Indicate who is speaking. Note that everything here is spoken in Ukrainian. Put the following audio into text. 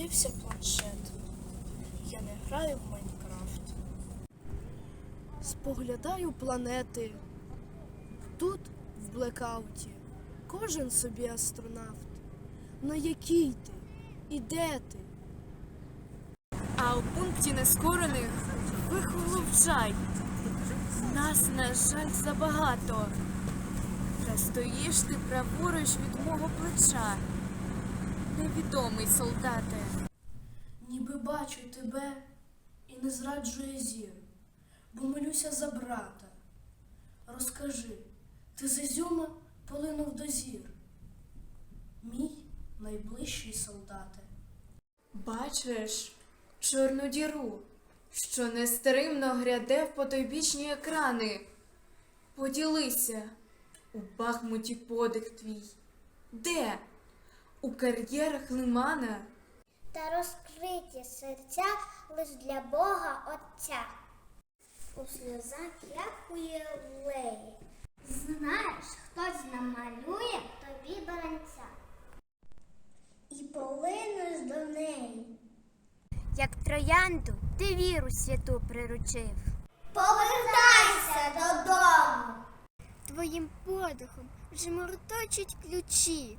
Speaker 1: Розрядився планшет. Я не граю в Майнкрафт. Споглядаю планети. Тут, в блекауті, кожен собі астронавт. На якій ти? І де ти?
Speaker 2: А у пункті нескорених вихоловчай. Нас, на жаль, забагато. Та стоїш ти праворуч від мого плеча. Невідомий солдате.
Speaker 1: Ніби бачу тебе і не зраджує зір, бо молюся за брата. Розкажи, ти з Ізюма полинув до зір? Мій найближчий солдате.
Speaker 2: Бачиш чорну діру, що нестримно гряде в потойбічні екрани. Поділися у Бахмуті подих твій. Де? У кар'єрах лимана?
Speaker 3: та розкриті серця лиш для Бога Отця. У сльозах дякує леї. Знаєш, хтось намалює тобі баранця. І полинеш до неї.
Speaker 4: Як троянду ти віру святу приручив.
Speaker 3: Повертайся додому.
Speaker 4: Твоїм подихом вже морточать ключі.